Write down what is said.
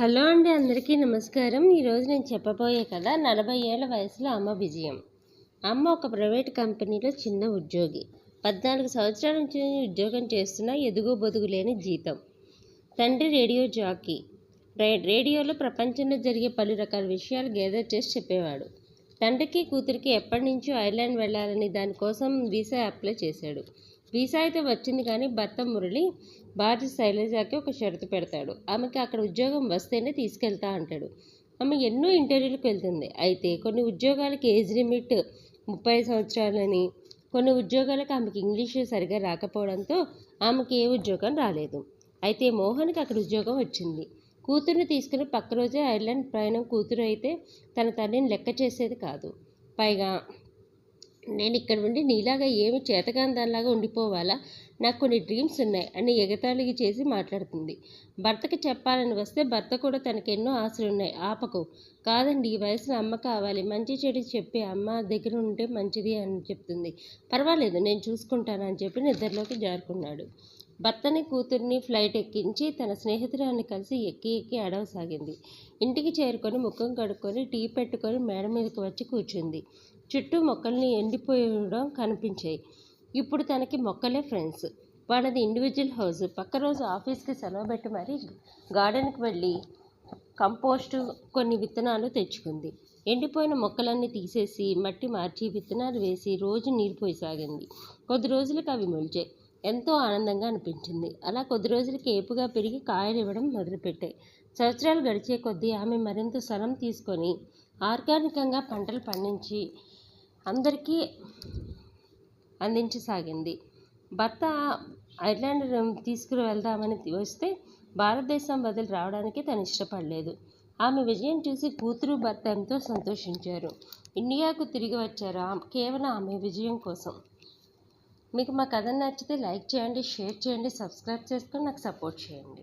Hello అండి అందరికీ నమస్కారం. ఈరోజు నేను చెప్పబోయే కదా నలభై ఏళ్ళ వయసులో అమ్మ విజయం. అమ్మ ఒక ప్రైవేట్ కంపెనీలో చిన్న ఉద్యోగి. పద్నాలుగు సంవత్సరాల నుంచి ఉద్యోగం చేస్తున్న ఎదుగు బొదుగు లేని జీతం. తండ్రి రేడియో జాకీ. రే- రేడియోలో ప్రపంచంలో జరిగే పలు రకాల విషయాలు గేదర్ చేసి చెప్పేవాడు. తండ్రికి కూతురికి ఎప్పటి నుంచో ఐర్లాండ్ వెళ్ళాలని దానికోసం వీసా అప్లై చేశాడు. వీసా అయితే వచ్చింది కానీ భర్త మురళి భార్య శైలజకి ఒక షరతు పెడతాడు. ఆమెకి అక్కడ ఉద్యోగం వస్తేనే తీసుకెళ్తా అంటాడు. ఆమె ఎన్నో ఇంటర్వ్యూలకు వెళ్తుంది. అయితే కొన్ని ఉద్యోగాలకి ఏజ్ లిమిట్ ముప్పై సంవత్సరాలని కొన్ని ఉద్యోగాలకు ఆమెకి ఇంగ్లీష్ సరిగా రాకపోవడంతో ఆమెకి ఏ ఉద్యోగం రాలేదు. అయితే మోహన్కి అక్కడ ఉద్యోగం వచ్చింది. కూతుర్ని తీసుకుని పక్క రోజే ఐర్లాండ్ ప్రయాణం కూతురు అయితే తన తండ్రిని లెక్క చేసేది కాదు. పైగా నేను ఇక్కడ ఉండి నీలాగా ఏమి చేతకాని దానిలాగా ఉండిపోవాలా? నాకు కొన్ని డ్రీమ్స్ ఉన్నాయి. అని ఎగతాళిగి చేసి మాట్లాడుతుంది. భర్తకి చెప్పాలని వస్తే భర్త కూడా తనకెన్నో ఎన్నో ఆశలు ఉన్నాయి ఆపకు. కాదండి ఈ వయసులో అమ్మ కావాలి. మంచి చెడు చెప్పి అమ్మ దగ్గర ఉంటే మంచిది అని చెప్తుంది. పర్వాలేదు నేను చూసుకుంటాను అని చెప్పి నిద్రలోకి జారుకున్నాడు. భర్తని కూతుర్ని ఫ్లైట్ ఎక్కించి తన స్నేహితురాన్ని కలిసి ఎక్కి ఎక్కి అడవసాగింది ఇంటికి చేరుకొని ముఖం కడుక్కొని టీ పెట్టుకొని మేడ మీదకి వచ్చి కూర్చుంది. చుట్టూ మొక్కల్ని ఎండిపోయడం కనిపించాయి. ఇప్పుడు తనకి మొక్కలే ఫ్రెండ్స్. వాళ్ళది ఇండివిజువల్ హౌస్. పక్క రోజు ఆఫీస్కి సెలవు పెట్టి మరీ గార్డెన్కి వెళ్ళి కంపోస్టు కొన్ని విత్తనాలు తెచ్చుకుంది. ఎండిపోయిన మొక్కలన్నీ తీసేసి మట్టి మార్చి విత్తనాలు వేసి రోజు నీరు పోయసాగింది కొద్ది రోజులకు అవి మొలిచాయి. ఎంతో ఆనందంగా అనిపించింది. అలా కొద్ది రోజులకి ఏపుగా పెరిగి కాయలు ఇవ్వడం మొదలుపెట్టాయి. సంవత్సరాలు గడిచే కొద్దీ ఆమె మరింత స్థలం తీసుకొని ఆర్గానికంగా పంటలు పండించి అందరికీ అందించసాగింది. భర్త ఐర్లాండ్ తీసుకుని వెళ్దామని వస్తే భారతదేశం వదిలి రావడానికి తను ఇష్టపడలేదు. ఆమె విజయం చూసి కూతురు భర్త ఎంతో సంతోషించారు. ఇండియాకు తిరిగి వచ్చారు ఆమె- కేవలం ఆమె విజయం కోసం. మీకు మా కథ నచ్చితే లైక్ చేయండి షేర్ చేయండి సబ్స్క్రైబ్ చేసుకొని నాకు సపోర్ట్ చేయండి.